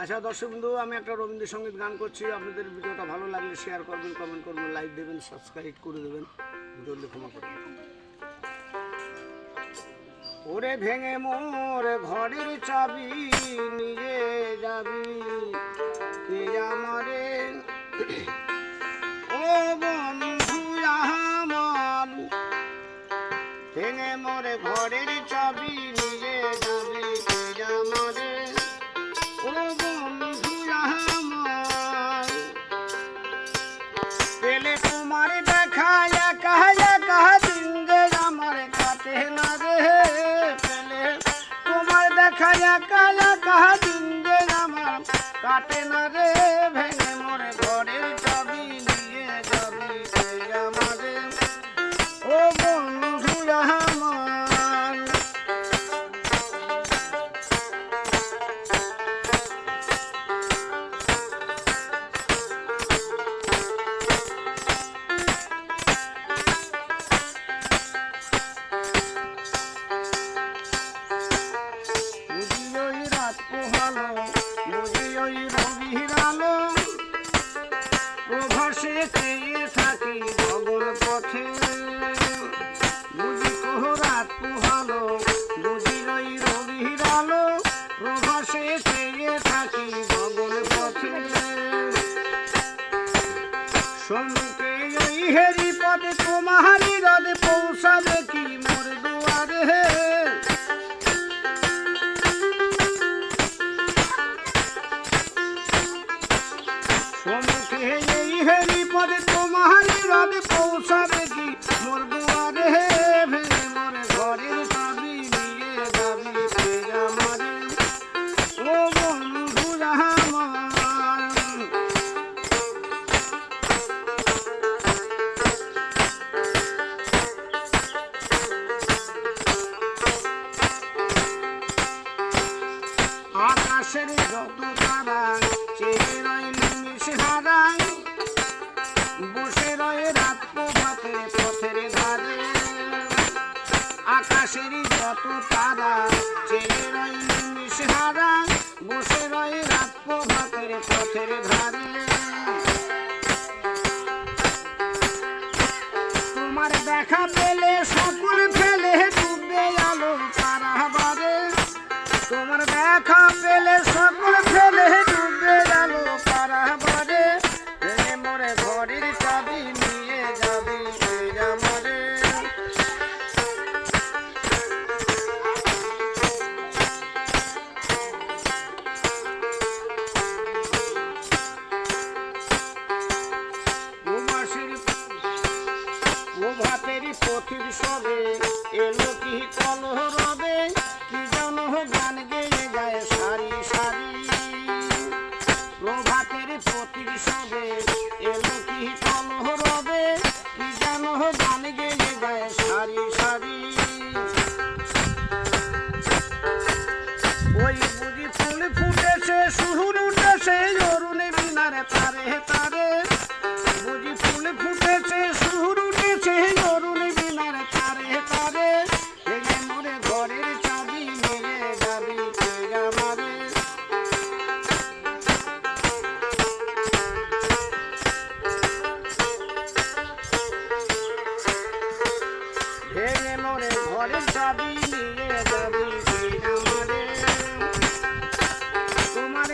আচ্ছা দর্শক বন্ধু, আমি একটা রবীন্দ্রসঙ্গীত গান করছি। আপনাদের ভিডিওটা ভালো লাগলে শেয়ার করবেন কমেন্ট করবেন লাইক দেবেন সাবস্ক্রাইব করে দেবেন। জলদি ক্ষমা করে দেবেন। ওরে ভেঙে মোর ঘরের চাবি নিয়ে যাবি আমারে? ও বন্ধু ভেঙে মোরে ঘরের চাবি রে পেলে তোমার দেখা একা একা দিন আমার। কাটে না রে ভেঙে পোহালো বুঝি ওই রবির আলো প্রভাসে চেয়ে থাকি গগন পথে। বুঝি কোহ রাত পোহালো বুঝি ওই রবির আলো প্রভাসে চেয়ে থাকি গগন পথে। সম্মুখে ওই হেরি সম্মুখে এই হেরি পদে তোমাহারি আকাশের যত তারা, চেয়ে রয় হারায়। বসে রয়ে রাত ভাতে পথের ধারে। আকাশের যত তারা, চেয়ে রয় নিমিষে হারায়। বসে রয়ে রাত ভাতের পথের ধারে। পথির সবে এলো কি কলহ রবে? কি ঘরে যাবি নিয়ে যাবি আমারে তোমার